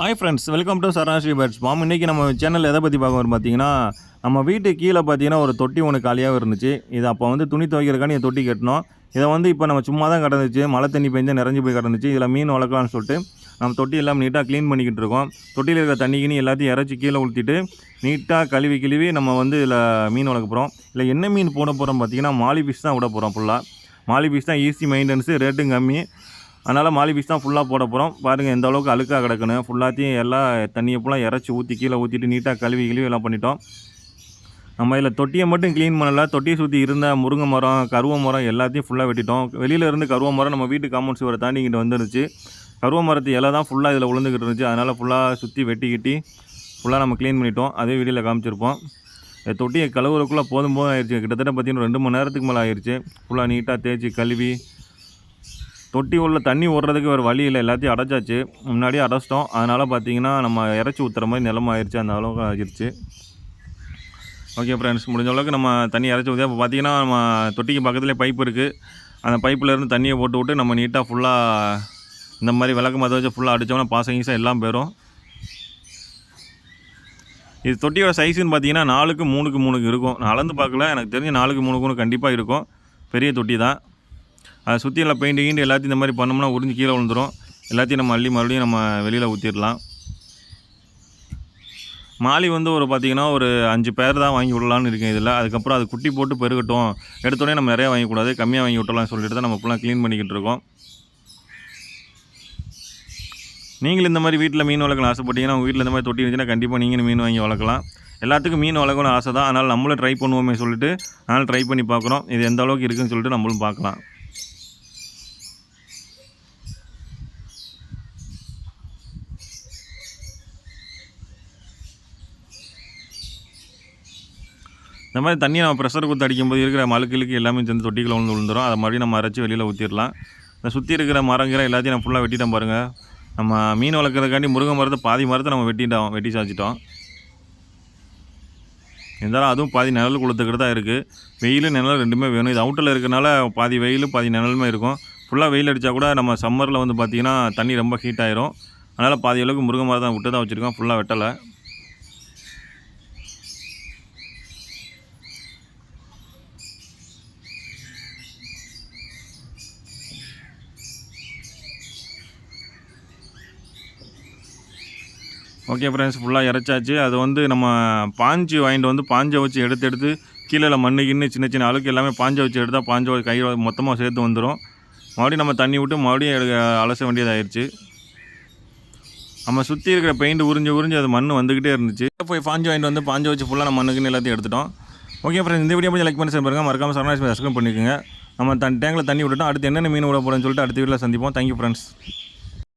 Hi friends welcome to Saranasri birds mom இன்றைக்கி நம்ம channel எதை பற்றி பார்க்க பார்த்தீங்கன்னா நம்ம வீட்டு கீழே பார்த்தீங்கன்னா ஒரு தொட்டி ஒன்று காலியாக இருந்துச்சு. இது அப்போ வந்து துணி துவைக்கிறக்காண்டி தொட்டி கட்டினோம். இதை வந்து இப்போ நம்ம சும்மா தான் கிடந்துச்சு. மழை தண்ணி பெஞ்சு நிறைஞ்சு போய் கிடந்துச்சு. இதில் மீன் வளர்க்கலாம்னு சொல்லிட்டு நம்ம தொட்டி எல்லாம் நீட்டாக க்ளீன் பண்ணிக்கிட்டு இருக்கோம். தொட்டியில் இருக்கிற தண்ணி எல்லாத்தையும் இறச்சி கீழே ஊற்றிட்டு நீட்டாக கழுவி கிழுவி நம்ம வந்து இதில் மீன் வளர்க்க போகிறோம் இல்லை என்ன மீன் போட போகிறோம் பார்த்தீங்கன்னா மாலி ஃபிஷ் தான் விட போகிறோம் ஃபுல்லாக மாலி ஃபிஷ் தான் ஈஸி மெயின்டெனன்ஸு ரேட்டும் கம்மி. அதனால் மாலி பீஸ் தான் ஃபுல்லாக போட போகிறோம் பாருங்கள் எந்த அளவுக்கு அழுக்காக கிடக்குன்னு. ஃபுல்லாத்தையும் எல்லாம் தண்ணியை ஃபுல்லாக இறச்சி ஊற்றி கீழே ஊற்றிட்டு நீட்டாக கழுவி கிழுவி எல்லாம் பண்ணிட்டோம். நம்ம இதில் தொட்டியை மட்டும் க்ளீன் பண்ணலை. தொட்டியை சுற்றி இருந்த முருங்கை மரம் கருவ மரம் எல்லாத்தையும் ஃபுல்லாக வெட்டிட்டோம். வெளியில் இருந்து கருவ மரம் நம்ம வீட்டு காம்பவுண்ட் சுவரை தாண்டி வந்துருச்சு. கருவ மரத்து இலை தான் ஃபுல்லாக இதில் விழுந்துக்கிட்டு இருந்துச்சு. அதனால் ஃபுல்லாக சுற்றி வெட்டிக்கிட்டி ஃபுல்லாக நம்ம க்ளீன் பண்ணிட்டோம். அதே வீடியோவில் காமிச்சிருப்போம். இந்த தொட்டியை கழுவுறதுக்குள்ளே போதும் போதும் ஆயிடுச்சு கிட்டத்தட்ட பார்த்தீங்கன்னா ரெண்டு மணி நேரத்துக்கு மேலே ஆயிடுச்சு ஃபுல்லாக நீட்டாக தேய்ச்சி கழுவி தொட்டி உள்ள தண்ணி ஓடுறதுக்கு வேறு வழி இல்லை. எல்லாத்தையும் அடைச்சாச்சு. முன்னாடியே அடைச்சிட்டோம். அதனால் பார்த்தீங்கன்னா நம்ம இறச்சி ஊற்றுற மாதிரி நிலம் ஆயிடுச்சு அந்த அளவுக்கு ஆகிருச்சு. ஓகே ஃப்ரெண்ட்ஸ் முடிஞ்ச அளவுக்கு நம்ம தண்ணி இறச்சி ஊற்றி இப்போ பார்த்தீங்கன்னா நம்ம தொட்டிக்கு பக்கத்துலேயே பைப் இருக்குது அந்த பைப்பில் இருந்து தண்ணியை போட்டு விட்டு நம்ம நீட்டாக ஃபுல்லாக இந்த மாதிரி விளக்கு மற்ற வச்சு ஃபுல்லாக அடித்தோம்னா பாசம் எல்லாம் போயிடும் இது தொட்டியோட சைஸுன்னு பார்த்தீங்கன்னா நாலுக்கு மூணுக்கு மூணுக்கு இருக்கும். நான் அளந்து பார்க்கல. எனக்கு தெரிஞ்சு நாலுக்கு மூணுக்கு கண்டிப்பாக இருக்கும். பெரிய தொட்டி தான். அதை சுற்றி எல்லாம் பெயிண்ட் கீண்டு எல்லாத்தையும் இந்த மாதிரி பண்ணோம்னா உறிஞ்சு கீழே விழுந்துடும் எல்லாத்தையும் நம்ம அள்ளி மறுபடியும் நம்ம வெளியில் ஊற்றிடலாம் மாலி வந்து ஒரு பார்த்திங்கன்னா ஒரு அஞ்சு பேர் தான் வாங்கி விடலான்னு இருக்கேன் இதில். அதுக்கப்புறம் அது குட்டி போட்டு பெருகட்டும். எடுத்தோடனே நம்ம நிறையா வாங்கிக்கூடாது. கம்மியாக வாங்கி விட்டலாம்னு சொல்லிட்டு தான் நம்ம ஃபுல்லாக க்ளீன் பண்ணிக்கிட்டு இருக்கோம். நீங்கள் இந்த மாதிரி வீட்டில் மீன் வளர்க்கணும் ஆசைப்பட்டீங்கன்னா உங்கள் வீட்டில் இந்த மாதிரி தொட்டி இருந்துச்சுன்னா கண்டிப்பாக நீங்கள் மீன் வாங்கி வளர்க்கலாம். எல்லாத்துக்கும் மீன் வளர்க்கணும்னு ஆசை தான். அதனால் நம்மளும் ட்ரை பண்ணுவோமே சொல்லிட்டு அதனால் ட்ரை பண்ணி பார்க்குறோம். இது எந்த அளவுக்கு இருக்குன்னு சொல்லிட்டு நம்மளும் பார்க்கலாம். இந்த மாதிரி தண்ணியை நம்ம ப்ரெஷர் கொடுத்து அடிக்கும்போது இருக்கிற மழுக்கிழுக்கு எல்லாமே சேர்ந்து தொட்டிக்குள்ள வந்து விழுந்துடும் அதை மறுபடியும் நம்ம அரைச்சி வெளியில் ஊற்றிடலாம் இந்த சுற்றி இருக்கிற மரங்கிற எல்லாத்தையும் நான் ஃபுல்லாக வெட்டிட்டோம் பாருங்கள் நம்ம மீன் வளர்க்குறதுக்காண்டி முருங்கை மரத்தை பாதி மரத்தை நம்ம வெட்டிட்டோம் வெட்டி சாச்சிட்டோம் இருந்தாலும் அதுவும் பாதி நிழல் கொடுத்துக்கிட்டு தான் இருக்குது வெயில் நிழல் ரெண்டுமே வேணும். இது அவுட்டில் இருக்கிறனால பாதி வெயில் பாதி நிழலுமே இருக்கும். ஃபுல்லாக வெயில் அடித்தா கூட நம்ம சம்மரில் வந்து பார்த்திங்கன்னா தண்ணி ரொம்ப ஹீட் ஆயிரும். அதனால் பாதி அளவுக்கு முருங்கை மரம் தான் விட்டு தான் வச்சுருக்கோம் ஃபுல்லாக வெட்டலை. ஓகே ஃப்ரெண்ட்ஸ் ஃபுல்லாக இறச்சாச்சு. அது வந்து நம்ம பாஞ்சு வாங்கிட்டு வந்து பாஞ்சை வச்சு எடுத்து எடுத்து கீழே மண்ணு கிண்ணு சின்ன சின்ன அழுக்கு எல்லாமே பாஞ்சை வச்சு எடுத்தால் பாஞ்சை கை மொத்தமாக சேர்த்து வந்துடும் மறுபடியும் நம்ம தண்ணி விட்டு மறுபடியும் எடுக்க அலச வேண்டியதாகிடுச்சு நம்ம சுற்றி இருக்கிற பெயிண்ட் உறிஞ்சு உறிஞ்சு அது மண் வந்துக்கிட்டே இருந்துச்சு. போய் பாஞ்சு வாங்கிட்டு வந்து பாஞ்சு வச்சு ஃபுல்லாக நம்ம மண்ணுக்குன்னு எல்லாத்தையும் எடுத்துட்டோம். ஓகே ஃப்ரெண்ட்ஸ் இந்த வீடியோ கொஞ்சம் லைக் பண்ணி பாருங்க மறக்காமல் சரணாசி சப்ஸ்கிரைப் பண்ணிக்கோங்க. நம்ம தன் டேங்கில் தண்ணி விட்டுட்டோம். அடுத்து என்னென்ன மீன் விட போகிறேன்னு சொல்லிட்டு அடுத்த வீட்டில் சந்திப்போம். Thank you friends